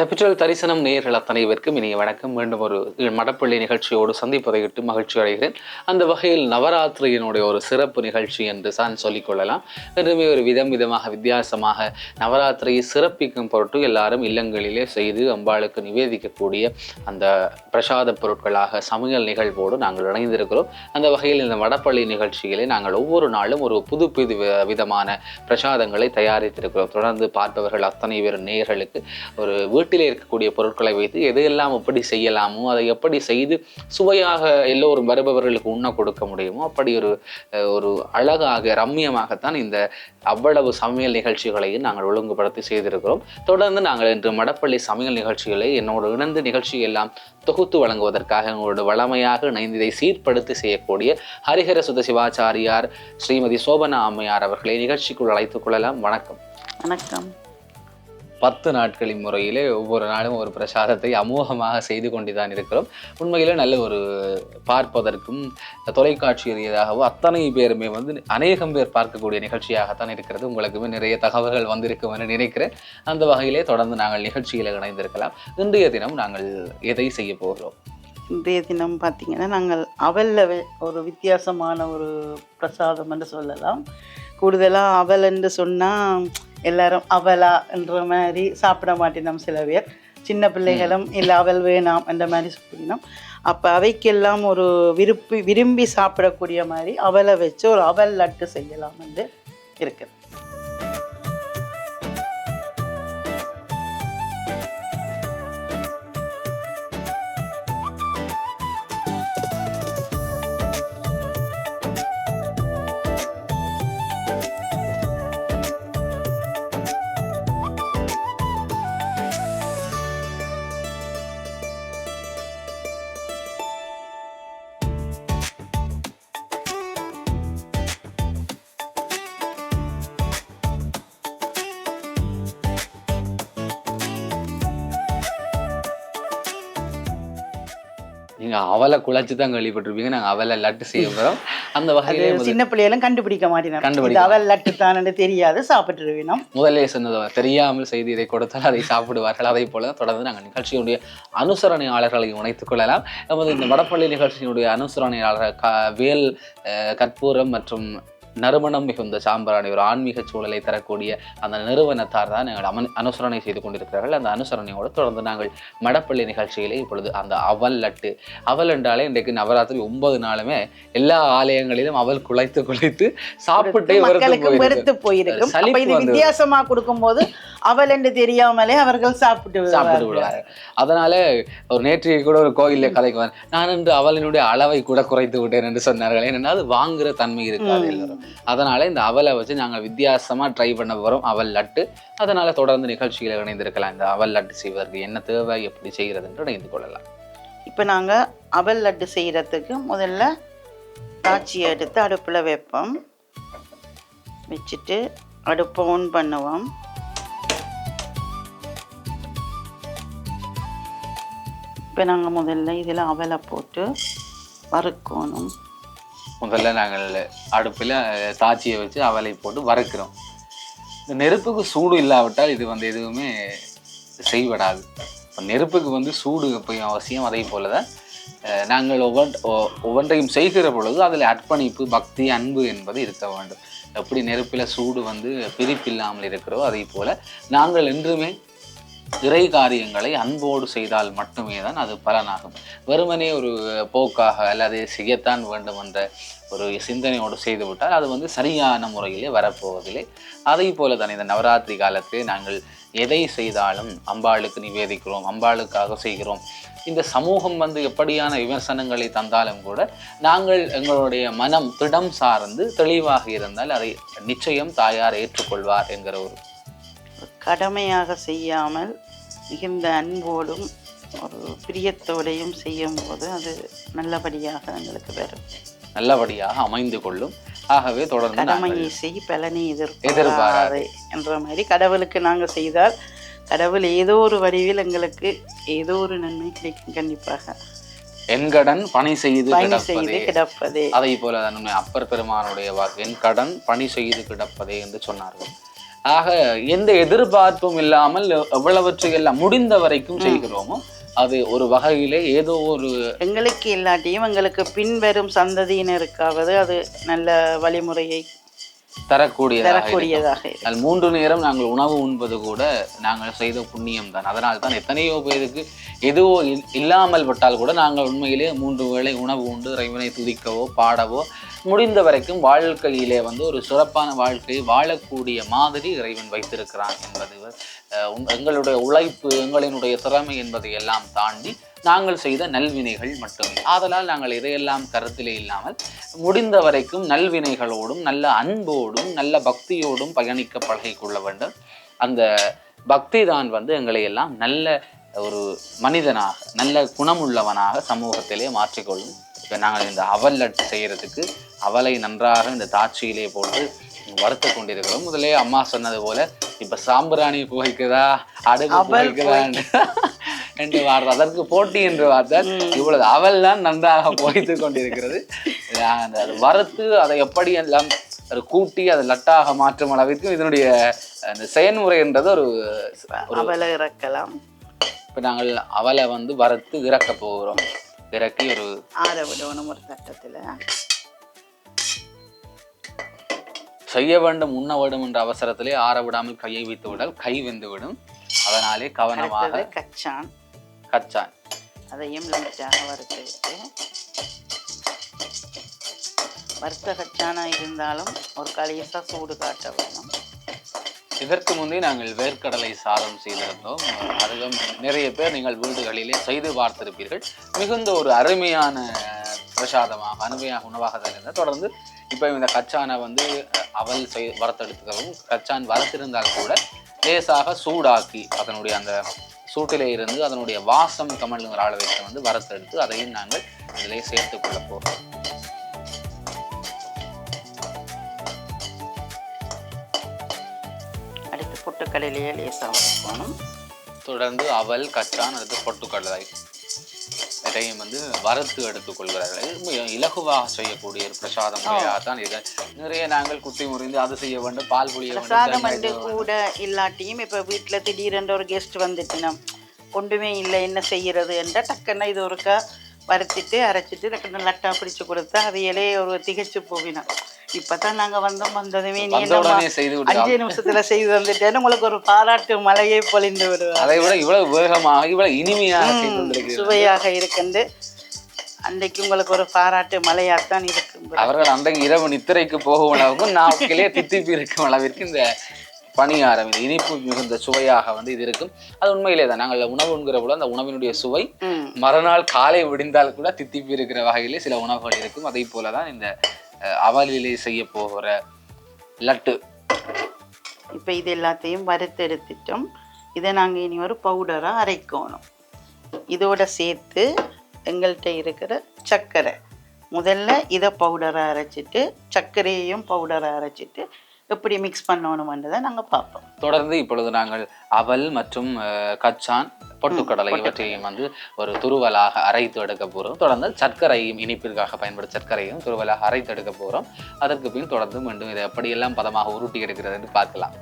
Capital தரிசனம் நேயர்கள் அத்தனை பேருக்கும் இனிய வணக்கம். மீண்டும் ஒரு மடப்பள்ளி நிகழ்ச்சியோடு சந்திப்பதையிட்டு மகிழ்ச்சி அடைகிறேன். அந்த வகையில் நவராத்திரியினுடைய ஒரு சிறப்பு நிகழ்ச்சி என்று தான் சொல்லிக்கொள்ளலாம் என்றுமே ஒரு விதம் விதமாக வித்தியாசமாக நவராத்திரியை சிறப்பிக்கும் பொருட்டு எல்லாரும் இல்லங்களிலே செய்து அம்பாளுக்கு நிவேதிக்கக்கூடிய அந்த பிரசாத பொருட்களாக சமையல் நிகழ்வோடு நாங்கள் இணைந்திருக்கிறோம். அந்த வகையில் இந்த வடப்பள்ளி நிகழ்ச்சியிலே நாங்கள் ஒவ்வொரு நாளும் ஒரு புது புது விதமான பிரசாதங்களை தயாரித்திருக்கிறோம். தொடர்ந்து பார்ப்பவர்கள் அத்தனை பேர் நேயர்களுக்கு ஒரு வீட்டு வீட்டிலே இருக்கக்கூடிய பொருட்களை வைத்து எதையெல்லாம் எப்படி செய்யலாமோ அதை எப்படி செய்து சுவையாக எல்லோரும் வருபவர்களுக்கு உண்ண கொடுக்க முடியுமோ அப்படி ஒரு ஒரு அழகாக ரம்மியமாகத்தான் இந்த அவ்வளவு சமையல் நிகழ்ச்சிகளையும் நாங்கள் ஒழுங்குபடுத்தி செய்திருக்கிறோம். தொடர்ந்து நாங்கள் இன்று மடப்பள்ளி சமையல் நிகழ்ச்சிகளை என்னோடு இணைந்து நிகழ்ச்சி எல்லாம் தொகுத்து வழங்குவதற்காக எங்களோட வளமையாக இணைந்து இதை சீர்படுத்தி செய்யக்கூடிய ஹரிஹர சுத சிவாச்சாரியார் ஸ்ரீமதி சோபனா அம்மையார் அவர்களை நிகழ்ச்சிக்குள் அழைத்துக் கொள்ளலாம். வணக்கம். வணக்கம். பத்து நாட்களின் முறையிலே ஒவ்வொரு நாளும் ஒரு பிரசாதத்தை அமோகமாக செய்து கொண்டு தான் இருக்கிறோம். உண்மையிலே நல்ல ஒரு பார்ப்பதற்கும் தொலைக்காட்சி ரீதியாகவோ அத்தனை பேருமே வந்து அநேகம் பேர் பார்க்கக்கூடிய நிகழ்ச்சியாகத்தான் இருக்கிறது. உங்களுக்குமே நிறைய தகவல்கள் வந்திருக்கும் என்று நினைக்கிறேன். அந்த வகையிலே தொடர்ந்து நாங்கள் நிகழ்ச்சியில் இணைந்திருக்கலாம். இன்றைய தினம் நாங்கள் எதை செய்ய போகிறோம்? இன்றைய தினம் பார்த்தீங்கன்னா நாங்கள் அவலில் ஒரு வித்தியாசமான ஒரு பிரசாதம் என்று சொல்லலாம். கூடுதலாக அவல் என்று சொன்னால் எல்லாரும் அவலா என்ற மாதிரி சாப்பிட மாட்டினோம் சில பேர். சின்ன பிள்ளைகளும் இல்லை அவல் வேணாம் என்ற மாதிரி சொல்லினோம். அப்போ அவைக்கெல்லாம் ஒரு விருப்பி விரும்பி சாப்பிடக்கூடிய மாதிரி அவலை வச்சு ஒரு அவல் லட்டு செய்யலாம் என்று இருக்குது. நீங்க அவலை குழைச்சு தான் கேள்விப்பட்டிருப்பீங்க. நாங்கள் அவலை லட்டு செய்ய போகிறோம் அந்த வகையிலே சின்ன பிள்ளைகளும் கண்டுபிடிக்க மாட்டினோம். கண்டுபிடிக்க அவல் லட்டு தானே தெரியாது சாப்பிட்டுருவினோம் முதலே சொன்னது தெரியாமல் செய்து இதை கொடுத்தால் அதை சாப்பிடுவார்கள். அதை போல தொடர்ந்து நாங்கள் நிகழ்ச்சியுடைய அனுசரணையாளர்களை இணைத்துக் கொள்ளலாம். நமது இந்த வடப்பள்ளி நிகழ்ச்சியினுடைய அனுசரணையாளர் க வேல் கற்பூரம் மற்றும் நறுமணம் மிகுந்த சாம்பிராணி ஒரு ஆன்மீக சூழலை தரக்கூடிய அந்த நிறுவனத்தார் தான் எங்கள் அமன் அனுசரணை செய்து கொண்டிருக்கிறார்கள். அந்த அனுசரணையோடு தொடர்ந்து நாங்கள் மடப்பள்ளி நிகழ்ச்சியிலே இப்பொழுது அந்த அவல் லட்டு அவல் என்றாலே இன்றைக்கு நவராத்திரி ஒன்பது நாளுமே எல்லா ஆலயங்களிலும் அவல் குலைத்து குலைத்து சாப்பிட்டே வெறுத்து போயிருக்கும். இது வித்தியாசமா கொடுக்கும்போது அவல் என்று தெரியாமலே அவர்கள் சாப்பிட்டு சாப்பிட்டு விடுவார்கள். அதனால ஒரு நேற்றைக்கு கூட ஒரு கோயில்ல கதைக்கு வந்தேன் நான் இன்று அவலினுடைய அளவை கூட குறைத்து விட்டேன் என்று சொன்னார்கள். ஏன்னா அது வாங்குற தன்மை இருக்காது எல்லாரும். அதனால் இந்த அவலை வச்சு நாங்கள் வித்தியாசமாக ட்ரை பண்ண போகிறோம் அவல் லட்டு. அதனால் தொடர்ந்து நிகழ்ச்சிகளை இணைந்திருக்கலாம். இந்த அவல் லட்டு செய்வதற்கு என்ன தேவை எப்படி செய்கிறதுன்ற இணைந்து கொள்ளலாம். இப்போ நாங்கள் அவல் லட்டு செய்கிறதுக்கு முதல்ல காட்சியை எடுத்து அடுப்பில் வைப்போம். வச்சுட்டு அடுப்பை ஆன் பண்ணுவோம். இப்போ நாங்கள் முதல்ல இதில் அவலை போட்டு வறுக்கணும். முதல்ல நாங்கள் அடுப்பில் தாச்சியை வச்சு அவலை போட்டு வறுக்கிறோம். இந்த நெருப்புக்கு சூடு இல்லாவிட்டால் இது வந்து எதுவுமே செய்வடாது இப்போ நெருப்புக்கு வந்து சூடு எப்பயும் அவசியம். அதே போல் தான் நாங்கள் ஒவ்வொன் ஒ- ஒவ்வொன்றையும் செய்கிற பொழுது அதில் அர்ப்பணிப்பு பக்தி அன்பு என்பது இருக்க வேண்டும். எப்படி நெருப்பில் சூடு வந்து பிரிப்பில்லாமல் இருக்கிறோ அதே போல் நாங்கள் என்றுமே இறை காரியங்களை அன்போடு செய்தால் மட்டுமே தான் அது பலனாகும். வெறுமனே ஒரு போக்காக அல்லது செய்யத்தான் வேண்டும் என்ற ஒரு சிந்தனையோடு செய்துவிட்டால் அது வந்து சரியான முறையிலே வரப்போவதில்லை. அதே போல தான் இந்த நவராத்திரி காலத்தில் நாங்கள் எதை செய்தாலும் அம்பாளுக்கு நிவேதிக்கிறோம் அம்பாளுக்காக செய்கிறோம். இந்த சமூகம் வந்து எப்படியான விமர்சனங்களை தந்தாலும் கூட நாங்கள் எங்களுடைய மனம் திடம் சார்ந்து தெளிவாக இருந்தால் அதை நிச்சயம் தாயார் ஏற்றுக்கொள்வார் என்கிற ஒரு கடமையாக செய்யாமல் மிகுந்த அன்போடும் ஒரு பிரியத்தோடையும் செய்யும்போது அது நல்லபடியாக எங்களுக்கு வரும். நல்லபடியாக அமைந்து கொள்ளும். ஆகவே தொடர்ந்து கடமையை செய் பலனை எதிர்பாராதே. என்ற மாதிரி கடவுளுக்கு நாங்கள் செய்தால் கடவுள் ஏதோ ஒரு வடிவில் எங்களுக்கு ஏதோ ஒரு நன்மை கிடைக்கும் கண்டிப்பாக. என் கடன் பணி செய்து கிடப்பதே. அதை போல அப்பர் பெருமானுடைய வாக்கு என் கடன் பணி செய்து கிடப்பதே என்று சொன்னார்கள். ஆக எந்த எதிர்பார்ப்பும் இல்லாமல் எவ்வளவற்றையெல்லாம் முடிந்த வரைக்கும் செய்கிறோமோ அது ஒரு வகையிலே ஏதோ ஒரு எங்களுக்கு இல்லாட்டியும் எங்களுக்கு பின்வரும் சந்ததியினருக்காவது அது நல்ல வழிமுறையை தரக்கூடியதாக மூன்று நேரம் நாங்கள் உணவு உண்பது கூட நாங்கள் செய்த புண்ணியம் தான் அதனால் தான் எத்தனையோ பேருக்கு எதுவோ இல்- இல்லாமல் விட்டால் கூட நாங்கள் உண்மையிலே மூன்று வேளை உணவு உண்டு. இறைவனை துதிக்கவோ பாடவோ முடிந்த வரைக்கும் வாழ்க்கையிலே வந்து ஒரு சிறப்பான வாழ்க்கையை வாழக்கூடிய மாதிரி இறைவன் வைத்திருக்கிறான் என்பது எங்களுடைய உழைப்பு எங்களினுடைய திறமை என்பதை எல்லாம் தாண்டி நாங்கள் செய்த நல்வினைகள் மட்டுமே. ஆதலால் நாங்கள் இதையெல்லாம் கருத்திலே இல்லாமல் முடிந்த வரைக்கும் நல்வினைகளோடும் நல்ல அன்போடும் நல்ல பக்தியோடும் பயணிக்க பழகிக் கொள்ள வேண்டும். அந்த பக்தி தான் வந்து எங்களை எல்லாம் நல்ல ஒரு மனிதனாக நல்ல குணமுள்ளவனாக சமூகத்திலே மாற்றிக்கொள்ளும். இப்போ நாங்கள் இந்த அவல்லட் செய்கிறதுக்கு அவலை நன்றாக இந்த தாட்சியிலே போட்டு வறுத்து கொண்டிருக்கிறோம். முதலே அம்மா சொன்னது போல இப்ப சாம்பிராணி புகைக்குதா அடுப்பு அவல் புகைக்குதா என்று வார்த்தை அதற்கு போட்டி என்று வார்த்தை இவ்வளவு அவல் தான் நன்றாக புகைத்து கொண்டிருக்கிறது. அந்த அது வறுத்து அதை எப்படி எல்லாம் அது கூட்டி அதை லட்டாக மாற்றும் அளவிற்கு இதனுடைய அந்த செயல்முறை என்றது ஒரு அவலை இறக்கலாம். இப்போ நாங்கள் அவலை வந்து வறுத்து இறக்க போகிறோம். இறக்கி ஒரு ஆற விடணும் ஒரு தட்டத்துல செய்ய வேண்டும் உண்ண வேண்டும் என்ற அவசரத்திலே ஆற விடாமல் கையை வைத்து விடால். கை வெந்து விடும். அதனாலே கவனமாக கச்சான். கச்சான். அதையும் லைட்டாக வறுத்து விட்டு வறுத்த கச்சானா இருந்தாலும் ஒரு களியசா சூடு காட்ட வேணும். இதற்கு முன்னே நாங்கள் வேர்க்கடலை சாதம் செய்திருந்தோம். அதுவும் நிறைய பேர் நீங்கள் வீடுகளிலே செய்து பார்த்திருப்பீர்கள். மிகுந்த ஒரு அருமையான பிரசாதமாக அருமையாக உணவாக தான் இருந்தது தொடர்ந்து இப்போ இந்த கச்சானை வந்து அவல் செய் வறுத்தெடுத்துக்கவும் கச்சான் வறுத்திருந்தால் கூட லேசாக சூடாக்கி அதனுடைய அந்த சூட்டிலே இருந்து அதனுடைய வாசம் கமலுங்கிற அளவுக்கு வந்து வறுத்தெடுத்து அதையும் நாங்கள் இதிலே சேர்த்துக் கொள்ள போகிறோம். அடுத்து பொட்டுக்கடலையே லேசாக தொடர்ந்து அவல் கச்சான் அடுத்து பொட்டுக்கடலை. இதையும் வந்து வறுத்து எடுத்துக்கொள்கிறார்கள் மிக இலகுவாக செய்யக்கூடிய ஒரு பிரசாதம் தான் இது. நிறைய நாங்கள் குத்தி முறிந்து அது செய்ய வேண்டும் பால் புளிய பிரசாதம் வந்து. கூட இல்லாட்டியும் இப்போ வீட்டில் திடீரென்று ஒரு கெஸ்ட் வந்துட்டுனா ஒன்றுமே இல்லை என்ன செய்யறது? என்ற டக்குன்னு இது ஒருக்கா வறுத்துட்டு அரைச்சிட்டு டக்குன்னு லட்டா பிடிச்சு கொடுத்தா அதையிலே ஒரு திகைச்சு போவினோம் இப்போ தான் நாங்கள் வந்தோம் வந்ததுமே நீ அஞ்சே நிமிஷத்துல செய்து வந்துட்டேன்னு உங்களுக்கு ஒரு பாராட்டு மலையை பொழிந்து விடுவார். அதை விட இவ்வளவு வேகமாக இவ்வளவு இனிமையாக சுவையாக இருக்குண்டு அன்றைக்கு உங்களுக்கு ஒரு பாராட்டு மலையாத்தான் இருக்கும். அவர்கள் அன்றைக்கு இரவு நித்திரைக்கு போகும் அளவுக்கும் நாட்களே தித்திப்பி இருக்கும் அளவிற்கு இந்த பணியாரம் இது இனிப்பு மிகுந்த சுவையாக வந்து இது இருக்கும். அது உண்மையிலே தான் நாங்கள் உணவு உண்கிற போது அந்த உணவினுடைய சுவை மறுநாள் காலை விடிந்தால் கூட தித்திப்பு இருக்கிற வகையிலே சில உணவுகள் இருக்கும். அதே போல தான் இந்த அவலிலே செய்ய போகிற லட்டு. இப்போ இது எல்லாத்தையும் வறுத்தெடுத்துட்டோம் இதை நாங்கள் இனி ஒரு பவுடராக அரைக்கணும். இதோட சேர்த்து எங்கள்கிட்ட இருக்கிற சர்க்கரை. முதல்ல இதை பவுடராக அரைச்சிட்டு சர்க்கரையையும் பவுடராக அரைச்சிட்டு எப்படி மிக்ஸ் பண்ணணுன்றதை நாங்கள் பார்ப்போம். தொடர்ந்து இப்பொழுது நாங்கள் அவல் மற்றும் கச்சான் பொட்டுக்கடலை இவற்றையும் வந்து ஒரு துருவலாக அரைத்து எடுக்க போகிறோம் தொடர்ந்து சர்க்கரையும் இனிப்பிற்காக பயன்படும் சர்க்கரையும் துருவலாக அரைத்து எடுக்க போகிறோம் அதற்கு பின் தொடர்ந்து மீண்டும் இதை எப்படியெல்லாம் பதமாக உருட்டி எடுக்கிறது என்று பார்க்கலாம்.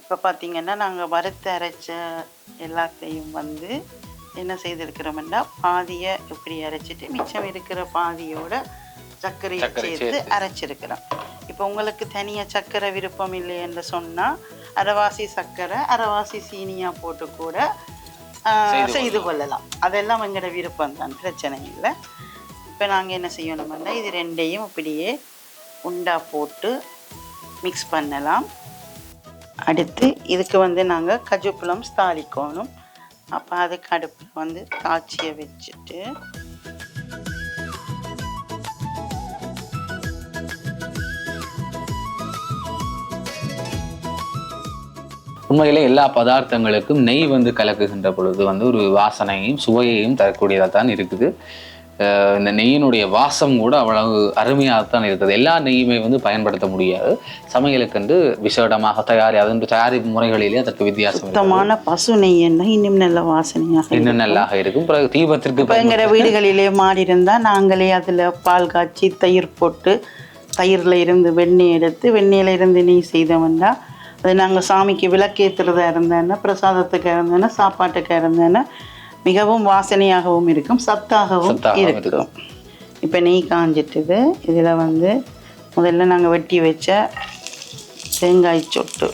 இப்போ பார்த்தீங்கன்னா நாங்கள் வறுத்து அரைச்ச எல்லாத்தையும் வந்து என்ன செய்திருக்கிறோம்னா பாதியை இப்படி அரைச்சிட்டு மிச்சம் இருக்கிற பாதியோட சர்க்கரையை சர்க்கரை சேர்த்து சேர்த்து. அரைச்சிருக்கிறோம். இப்போ உங்களுக்கு தனியாக சர்க்கரை விருப்பம் இல்லை என்று சொன்னால் அரைவாசி சர்க்கரை அரைவாசி சீனியாக போட்டு கூட செய்து கொள்ளலாம். அதெல்லாம் எங்களோட விருப்பம் தான் பிரச்சனை இல்லை. இப்போ நாங்கள் என்ன செய்யணும்னா இது ரெண்டையும் இப்படியே உண்டா போட்டு மிக்ஸ் பண்ணலாம். அடுத்து இதுக்கு வந்து நாங்கள் கஜுப்புலம் தாளிக்கணும். அப்போ அதுக்கு அடுப்பில் வந்து காய்ச்சியை வச்சுட்டு உண்மையிலே எல்லா பதார்த்தங்களுக்கும் நெய் வந்து கலக்குகின்ற பொழுது வந்து ஒரு வாசனையும் சுவையையும் தரக்கூடியதாக தான் இருக்குது. இந்த நெய்யினுடைய வாசம் கூட அவ்வளவு அருமையாக தான் இருக்குது. எல்லா நெய்யுமே வந்து பயன்படுத்த முடியாது. சமையலுக்கென்று விசேடமாக தயாரி அதன் தயாரிப்பு முறைகளிலே அதற்கு வித்தியாசம். சுத்தமான பசு நெய் இன்னும் நல்ல வாசனையாக இன்னும் நல்லாக இருக்கும். பிறகு தீபத்திற்கு எங்களோட வீடுகளிலே மாடி இருந்தால் நாங்களே அதில் பால் காய்ச்சி தயிர் போட்டு தயிரில் இருந்து வெண்ணெய் எடுத்து வெண்ணெயில் இருந்து நெய் செய்தோம்னா அது நாங்கள் சாமிக்கு விளக்கேற்றுறதா இருந்தேன்னா பிரசாதத்துக்கு இருந்தேன்னா சாப்பாட்டுக்கு இருந்தேன்னா மிகவும் வாசனையாகவும் இருக்கும் சத்தாகவும் இருக்கும். இப்போ நெய் காஞ்சிட்டுது. இதில் வந்து முதல்ல நாங்கள் வெட்டி வச்ச தேங்காய் சொட்டு.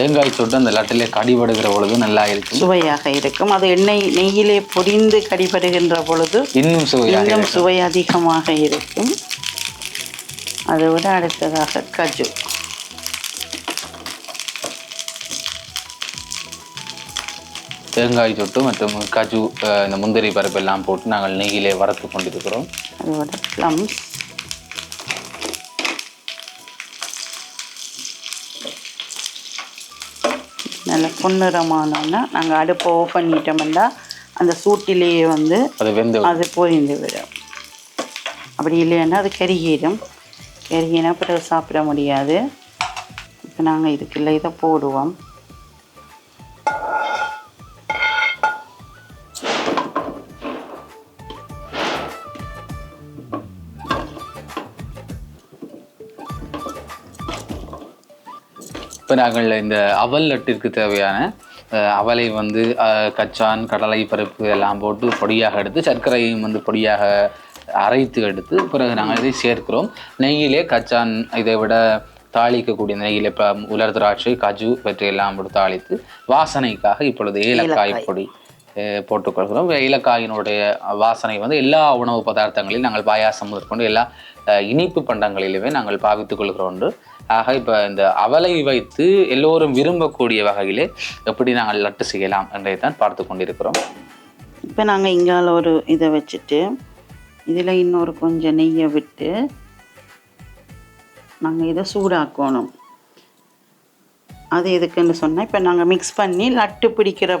தேங்காய் சொட்டு அந்த லட்டிலே கடிபடுகிற பொழுது நல்லா இருக்கும். சுவையாக இருக்கும். அது எண்ணெய் நெய்யிலே பொரிந்து கடிபடுகின்ற பொழுது இன்னும் சுவையாக இன்னும் சுவை அதிகமாக இருக்கும். அதை விட அடுத்ததாக கஜு. தேங்காய் சொட்டு மற்றும் கஜு இந்த முந்திரி பருப்பு எல்லாம் போட்டு நாங்கள் நெய்யிலே வறுத்து கொண்டிருக்கிறோம். அதோட ப்ளம்ஸ் நல்ல பொன்னிறமானோன்னா நாங்கள் அடுப்பை ஓஃப் பண்ணிட்டோம்னா அந்த சூட்டிலேயே வந்து அது வெந்து அது பொரிந்து விடும். அப்படி இல்லைன்னா அது கருகிடும். கருகினா பிறகு சாப்பிட முடியாது. இப்போ நாங்கள் இதுக்குள்ள இதை போடுவோம். இப்போ நாங்கள் இந்த அவல் லட்டிற்கு தேவையான அவலை வந்து கச்சான் கடலை பருப்பு எல்லாம் போட்டு பொடியாக எடுத்து சர்க்கரையும் வந்து பொடியாக அரைத்து எடுத்து பிறகு நாங்கள் இதை சேர்க்கிறோம். நெய்யிலே கச்சான் இதை விட தாளிக்கக்கூடிய நெய்யிலே இப்போ உலர் திராட்சை கஜு இவற்றையெல்லாம் போட்டு தாளித்து வாசனைக்காக இப்பொழுது ஏலக்காய் பொடி போட்டுக்கொள்கிறோம். ஏலக்காயினுடைய வாசனை வந்து எல்லா உணவு பதார்த்தங்களிலும் நாங்கள் பாயாசம் முதற்கொண்டு எல்லா இனிப்பு பண்டங்களிலுமே நாங்கள் பாவித்துக் கொள்கிறோம் ஒன்று. ஆக இப்போ இந்த அவலை வைத்து எல்லோரும் விரும்பக்கூடிய வகையிலே எப்படி நாங்கள் லட்டு செய்யலாம் என்றதை தான் பார்த்து கொண்டிருக்கிறோம். இப்போ நாங்கள் இங்கால ஒரு இதை வச்சுட்டு இதில் இன்னொரு கொஞ்சம் நெய்யை விட்டு நாங்கள் இதை சூடாக்கணும். அது எதுக்குன்னு சொன்னால் இப்போ நாங்கள் மிக்ஸ் பண்ணி லட்டு பிடிக்கிற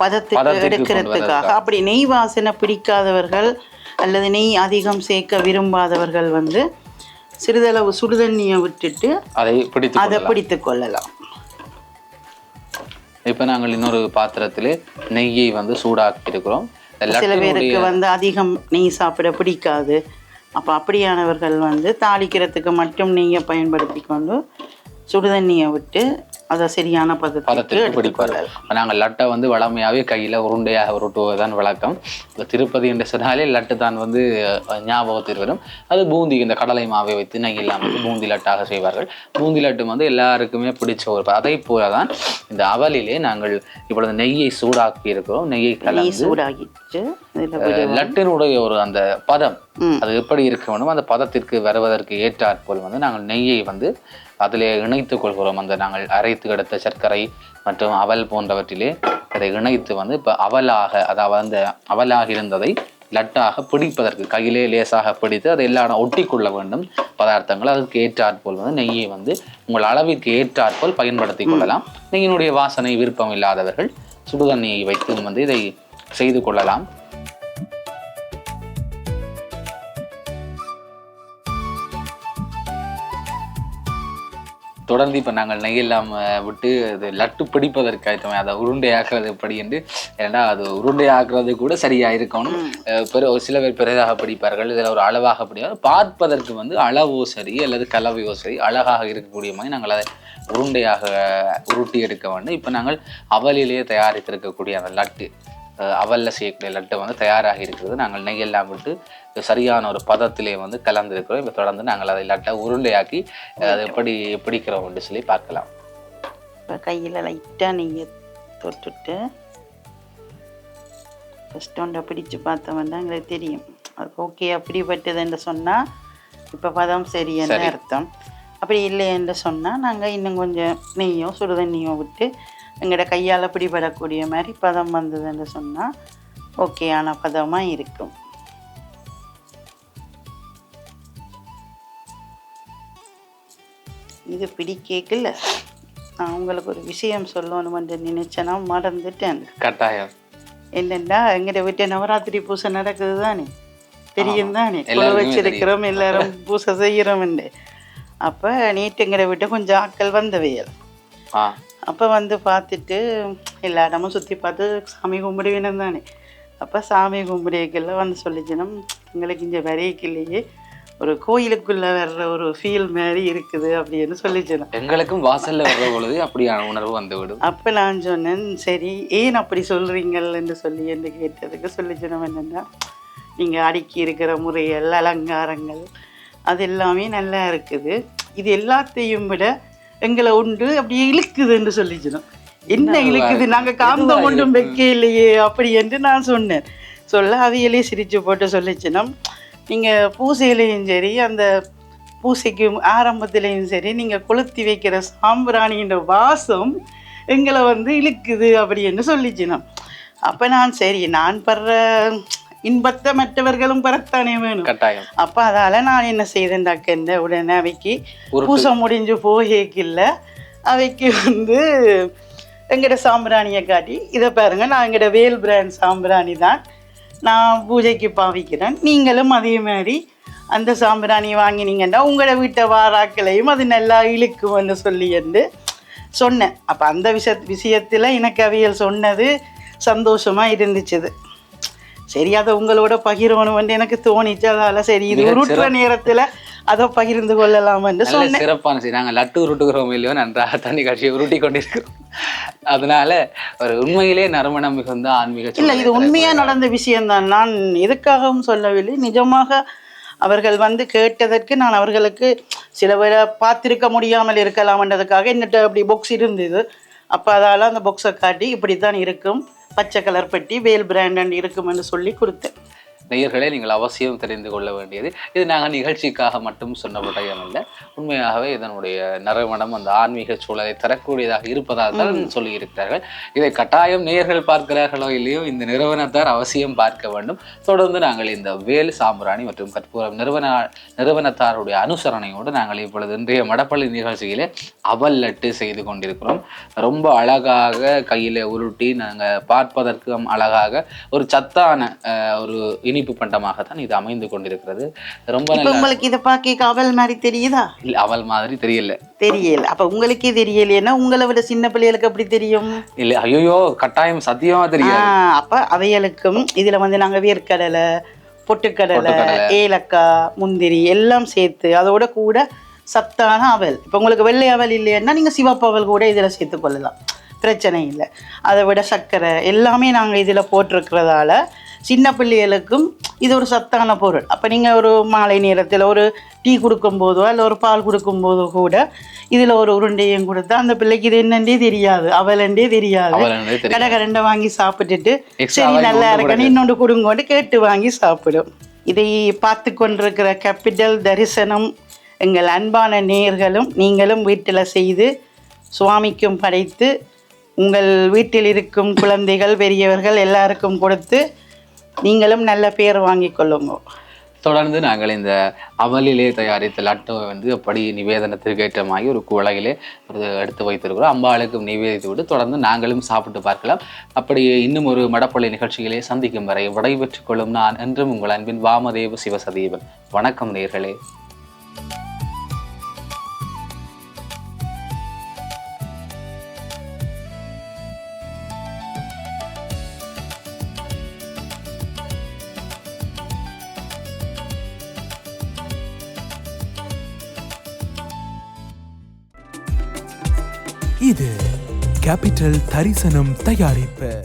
பதத்துக்கு கொண்டு எடுக்கிறதுக்காக அப்படி நெய் வாசனை பிடிக்காதவர்கள் அல்லது நெய் அதிகம் சேர்க்க விரும்பாதவர்கள் வந்து சிறிதளவு சுடுதண்ணியை விட்டுட்டு அதை பிடித்து அதை பிடித்து கொள்ளலாம். இப்போ நாங்கள் இன்னொரு பாத்திரத்திலே நெய்யை வந்து சூடாக்கி இருக்கிறோம் சில பேருக்கு வந்து அதிகம் நெய் சாப்பிட பிடிக்காது. அப்போ அப்படியானவர்கள் வந்து தாளிக்கிறதுக்கு மட்டும் நெய்யை பயன்படுத்தி கொண்டு சுடுதண்ணியை விட்டு அதை சரியான பதத்துக்கு பிடிப்பார். நாங்கள் லட்டை வந்து வளமையாகவே கையில் உருண்டையாக உருட்டுவது தான் வழக்கம். இப்போ திருப்பதி என்று சொன்னாலே லட்டு தான் வந்து ஞாபகத்தில் வரும். அது பூந்தி இந்த கடலை மாவை வைத்து நெய் இல்லாமல் பூந்தி லட்டாக செய்வார்கள். பூந்தி லட்டு வந்து எல்லாருக்குமே பிடிச்ச ஒரு அதை போல தான் இந்த அவலிலே நாங்கள் இப்பொழுது நெய்யை சூடாக்கி இருக்கிறோம். நெய்யை நெய் கலந்து சூடாகிட்டு லட்டினுடைய ஒரு அந்த பதம். அது எப்படி இருக்க வேணும் அந்த பதத்திற்கு வருவதற்கு ஏற்றாற்போல் வந்து நாங்கள் நெய்யை வந்து அதிலே இணைத்துக் கொள்கிறோம். அந்த நாங்கள் அரைத்து எடுத்த சர்க்கரை மற்றும் அவல் போன்றவற்றிலே அதை இணைத்து வந்து இப்போ அவலாக அதாவது அந்த அவலாக இருந்ததை லட்டாக பிடிப்பதற்கு கையிலே லேசாக பிடித்து அதை எல்லா இடம் ஒட்டி கொள்ள வேண்டும் பதார்த்தங்கள். அதற்கு ஏற்றாற்போல் வந்து நெய்யை வந்து உங்கள் அளவிற்கு ஏற்றாற்போல் பயன்படுத்தி கொள்ளலாம். நெய்யினுடைய வாசனை விருப்பம் இல்லாதவர்கள் சுடுதண்ணியை வைத்து வந்து இதை செய்து கொள்ளலாம். தொடர்ந்து இப்போ நாங்கள் நெய் இல்லாமல் விட்டு அது லட்டு பிடிப்பதற்காக அதை உருண்டையாக்குறது எப்படி என்று ஏன்னா அது உருண்டையாக்குறது கூட சரியா இருக்கணும். பெரு ஒரு சில பேர் பெரிதாக பிடிப்பார்கள் இதில் ஒரு அளவாக பிடிப்பார் பார்ப்பதற்கு வந்து அளவோ சரி அல்லது கலவையோ சரி அழகாக இருக்கக்கூடிய மாதிரி நாங்கள் அதை உருண்டையாக உருட்டி எடுக்க வேண்டும். இப்போ நாங்கள் அவலிலேயே தயாரித்திருக்கக்கூடிய அந்த லட்டு. அவல்ல செய்யக்கூடிய லட்டு வந்து தயாராகி இருக்கிறது. நாங்கள் நெய்யெல்லாம் விட்டு சரியான ஒரு பதத்திலே வந்து கலந்துருக்கிறோம். இப்போ தொடர்ந்து நாங்கள் அதை லட்டை உருண்டையாக்கி அதை எப்படி பிடிக்கிறோம் என்று சொல்லி பார்க்கலாம். இப்போ கையில் லைட்டாக நெய்யை தொட்டுட்டு ஃபஸ்ட் ஒன்றை பிடிச்சு பார்த்தோம்னா எங்களுக்கு தெரியும். அது ஓகே அப்படிப்பட்டதுன்னு சொன்னால் இப்போ பதம் சரின்னு சரி. அர்த்தம். அப்படி இல்லைன்னு சொன்னால் நாங்கள் இன்னும் கொஞ்சம் நெய்யோ சுடுதண்ணியோ விட்டு எங்களோட கையால் பிடிபடக்கூடிய மாதிரி பதம் வந்ததுன்னு சொன்னால் ஓகேயான பதமாக இருக்கும். இது பிடிக்கல நான் உங்களுக்கு ஒரு விஷயம் சொல்லணுமென்று நினைச்சேன்னா மறந்துட்டேன். கட்டாயம். என்னென்னா எங்கிட்ட வீட்டு நவராத்திரி பூசை நடக்குது தானே? தெரியும் தானே? குழு வச்சிருக்கிறோம் எல்லாரும் பூசை செய்கிறோம்ண்டு அப்போ நேற்று எங்கிட்ட விட்டு கொஞ்சம் ஆட்கள் வந்தவையல். அப்போ வந்து பார்த்துட்டு எல்லா இடமும் சுற்றி பார்த்து சாமி கும்பிட வேணும் தானே. அப்போ சாமி கும்பிடைக்கெல்லாம் வந்து சொல்லிச்சினோம் எங்களுக்கு இங்கே வரைக்கிலேயே ஒரு கோயிலுக்குள்ளே வர்ற ஒரு ஃபீல் மாதிரி இருக்குது அப்படின்னு சொல்லிச்சினோம் எங்களுக்கும் வாசல்ல வர்ற பொழுது அப்படியான உணர்வு வந்துவிடும். அப்போ நான் சொன்னேன் சரி ஏன் அப்படி சொல்கிறீங்கள் என்று சொல்லி என்று கேட்டதுக்கு சொல்லிச்சினோம் என்னென்னா நீங்கள் அடுக்கி இருக்கிற முறைகள் அலங்காரங்கள் அது எல்லாமே நல்லா இருக்குது. இது எல்லாத்தையும் விட எங்களை உண்டு அப்படியே இழுக்குதுன்னு சொல்லிச்சினோம். என்ன இழுக்குது? நாங்கள் காந்தம் ஒன்றும் வைக்க இல்லையே அப்படி என்று நான் சொன்னேன். சொல்ல அவியலே சிரிச்சு போட்டு சொல்லிச்சினோம். நீங்கள் பூசையிலையும் சரி அந்த பூசைக்கு ஆரம்பத்துலேயும் சரி நீங்கள் கொளுத்தி வைக்கிற சாம்பிராணின்ற வாசம் எங்களை வந்து இழுக்குது அப்படின்னு சொல்லிச்சினோம். அப்போ நான் சரி நான் படுற இன்பத்தை மற்றவர்களும் பெறத்தானே வேணும். கட்டாயம். அப்போ அதால் நான் என்ன செய்தேன்டாக்க இந்த உடனே அவைக்கு. பூசை முடிஞ்சு போகேக்கில்ல அவைக்கு வந்து எங்கட சாம்பிராணியை காட்டி இதை பாருங்க நான் எங்கட வேல் பிராண்ட் சாம்பிராணி தான் நான் பூஜைக்கு பாவிக்கிறேன். நீங்களும் அதே மாதிரி அந்த சாம்பிராணி வாங்கினீங்கன்னா உங்களோட வீட்டை வாராக்களையும் அது நல்லா இழுக்கும்னு சொல்லி என்று சொன்னேன். அப்போ அந்த விஷய விஷயத்தில் எனக்கு அவியல் சொன்னது சந்தோஷமாக இருந்துச்சுது. சரி அதை உங்களோட பகிரணும் வந்து எனக்கு தோணிச்சு அதால சரி இது உருட்டுற நேரத்தில் அதை பகிர்ந்து கொள்ளலாம் என்று சொன்னேன். சிறப்பான செய்தி நாங்கள் லட்டு உருட்டுகிறோம் இல்லையோ நன்றாக தண்ணி காட்சியை உருட்டி கொண்டிருக்கிறோம். அதனால ஒரு உண்மையிலே நறுமணம் மிகுந்த ஆன்மீக இல்லை இது உண்மையா நடந்த விஷயம்தான். நான் எதுக்காகவும் சொல்லவில்லை. நிஜமாக அவர்கள் வந்து கேட்டதற்கு நான் அவர்களுக்கு சில பேரை பார்த்திருக்க முடியாமல் இருக்கலாம்ன்றதுக்காக என்னட்ட அப்படி பாக்ஸ் இருந்தது. அப்போ அதால் அந்த பாக்ஸை காட்டி இப்படி தான் இருக்கும். பச்சை கலர் பெட்டி வேல் பிராண்ட் இருக்கும்னு சொல்லி கொடுத்தேன். நேயர்களே நீங்கள் அவசியம் தெரிந்து கொள்ள வேண்டியது. இது நாங்கள் நிகழ்ச்சிக்காக மட்டும் சொன்ன விடயம் இல்லை உண்மையாகவே இதனுடைய நறுமணம் அந்த ஆன்மீக சூழலை தரக்கூடியதாக இருப்பதாக தான் சொல்லியிருக்கிறார்கள். இதை கட்டாயம் நேயர்கள் பார்க்கிறார்களோ இல்லையோ இந்த நிறுவனத்தார் அவசியம் பார்க்க வேண்டும். தொடர்ந்து நாங்கள் இந்த வேல் சாம்பிராணி மற்றும் கற்பூரம் நிறுவன நிறுவனத்தாருடைய அனுசரணையோடு நாங்கள் இப்பொழுது இன்றைய மடப்பள்ளி நிகழ்ச்சியிலே அவல் லட்டு செய்து கொண்டிருக்கிறோம். ரொம்ப அழகாக கையில உருட்டி நாங்கள் பார்ப்பதற்கும் அழகாக ஒரு சத்தான ஒரு இனிப்பு பண்டமாகத்தான் இது அமைந்து கொண்டிருக்கிறது. ரொம்ப உங்களுக்கு இதை பார்க்க அவல் மாதிரி தெரியுதா? இல்ல, அவல் மாதிரி தெரியல. தெரியல. அப்போ உங்களுக்கே தெரியலைன்னா உங்களை விட சின்ன பிள்ளைகளுக்கு எப்படி தெரியும்? இல்ல ஐயோ கட்டாயம் சத்தியமா தெரியாது. ஆஹ் அப்ப அவைகளுக்கும் இதுல வந்து நாங்க வேர்க்கடலை பொட்டுக்கடலை. ஏலக்காய் முந்திரி எல்லாம் சேர்த்து அதோட கூட சத்தான அவல். இப்போ உங்களுக்கு வெள்ளை அவல் இல்லைன்னா நீங்க சிவப்பு அவல் கூட இதுல சேர்த்து கொள்ளலாம். பிரச்சனை இல்லை. அதை விட சர்க்கரை எல்லாமே நாங்கள் இதில் போட்டிருக்கிறதால சின்ன பிள்ளைகளுக்கும் இது ஒரு சத்தான பொருள். அப்போ நீங்கள் ஒரு மாலை நேரத்தில் ஒரு டீ கொடுக்கும்போதோ இல்லை ஒரு பால் கொடுக்கும்போதோ கூட இதில் ஒரு உருண்டையும் கொடுத்தா அந்த பிள்ளைக்கு இது என்னன்றே தெரியாது. அவலன்றே தெரியாது. கடை கரண்டை வாங்கி சாப்பிட்டுட்டு சரி நல்லா இருக்கணும் இன்னொன்று கொடுங்கோண்டு கேட்டு வாங்கி சாப்பிடும். இதை பார்த்து கொண்டிருக்கிற கேபிட்டல் தரிசனம் எங்கள் அன்பான நேயர்களும் நீங்களும் வீட்டில் செய்து சுவாமிக்கும் படைத்து உங்கள் வீட்டில் இருக்கும் குழந்தைகள் பெரியவர்கள் எல்லாருக்கும் கொடுத்து நீங்களும் நல்ல பேர் வாங்கி கொள்ளுங்க. தொடர்ந்து நாங்கள் இந்த அமலிலே தயாரித்த லட்டுவை வந்து அப்படி நிவேதனத்திற்கு ஏற்றமாகி ஒரு குவளையிலே எடுத்து வைத்திருக்கிறோம். அம்பாளுக்கும் நிவேதித்து விட்டு தொடர்ந்து நாங்களும் சாப்பிட்டு பார்க்கலாம். அப்படி இன்னும் ஒரு மடப்பள்ளி நிகழ்ச்சிகளே சந்திக்கும் வரை விடைபெற்றுக் கொள்ளும் நான் என்றும் உங்கள் அன்பின் வாமதேவ சிவசதீபன். வணக்கம் நேர்களே. கேபிட்டல் தரிசனம் தயாரிப்பு.